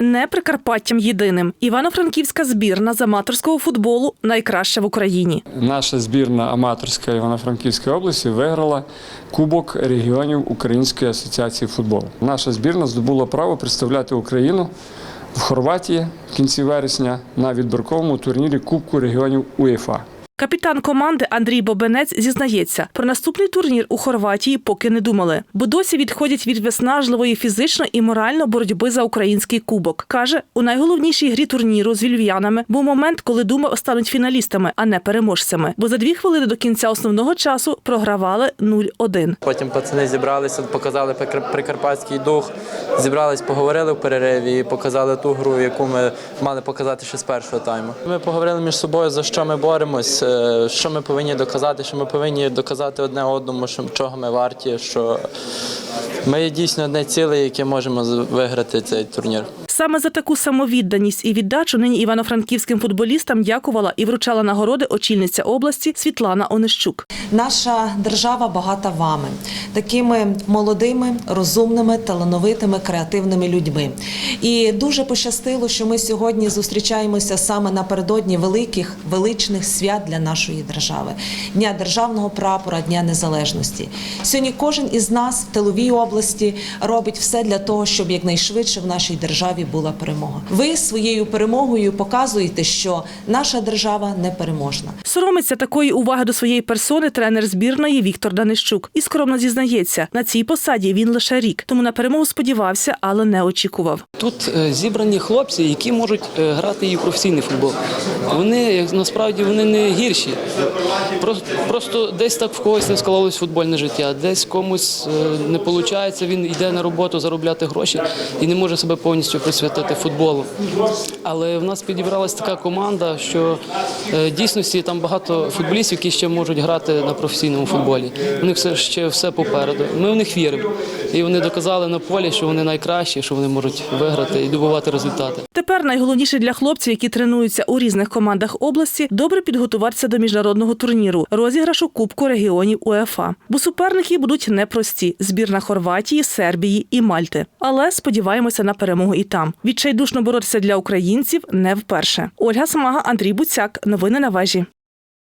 не Прикарпаттям єдиним. Івано-Франківська збірна з аматорського футболу найкраща в Україні. Наша збірна аматорська Івано-Франківської області виграла Кубок регіонів Української асоціації футболу. Наша збірна здобула право представляти Україну в Хорватії в кінці вересня на відбірковому турнірі Кубку регіонів УЄФА. Капітан команди Андрій Бобенець зізнається, про наступний турнір у Хорватії поки не думали, бо досі відходять від виснажливої фізично і морально боротьби за український кубок. каже, у найголовнішій грі турніру з львів'янами був момент, коли думав стануть фіналістами, а не переможцями. Бо за дві хвилини до кінця основного часу програвали 0-1. Потім пацани зібралися, показали прикар- прикарпатський дух, зібрались, поговорили в перериві і показали ту гру, яку ми мали показати ще з першого тайму. Ми поговорили між собою, за що ми боремось, що ми повинні доказати, що ми повинні доказати одне одному, що чого ми варті, що ми дійсно одне ціле, яке можемо виграти цей турнір. Саме за таку самовідданість і віддачу нині івано-франківським футболістам дякувала і вручала нагороди очільниця області Світлана Онищук. Наша держава багата вами, такими молодими, розумними, талановитими, креативними людьми. І дуже пощастило, що ми сьогодні зустрічаємося саме напередодні великих величних свят для нашої держави Дня державного прапора, Дня Незалежності. Сьогодні кожен із нас в тиловій області робить все для того, щоб якнайшвидше в нашій державі була перемога. Ви своєю перемогою показуєте, що наша держава непереможна. Соромиться такої уваги до своєї персони тренер збірної Віктор Данищук і скромно зізнається, на цій посаді він лише рік, тому на перемогу сподівався, але не очікував. Тут е, зібрані хлопці, які можуть е, грати і в професійний футбол. Вони як насправді вони не гірші. Просто, просто десь так в когось не склалось футбольне життя, десь комусь е, не виходить, він йде на роботу заробляти гроші і не може себе повністю присвятити футболу. Але в нас підібралась така команда, що е, в дійсності там багато футболістів, які ще можуть грати на професійному футболі. У них все ще все попереду. Ми в них віримо. І вони доказали на полі, що вони найкращі, що вони можуть виграти і добувати результати. Тепер найголовніше для хлопців, які тренуються у різних командах області, добре підготуватися до міжнародного турніру розіграшу Кубку регіонів УЕФА. Бо суперники будуть непрості: збірна Хорватії, Сербії і Мальти. Але сподіваємося на перемогу і там. Відчайдушно боротися для українців не вперше. Ольга Смага, Андрій Буцяк. Новини на вежі.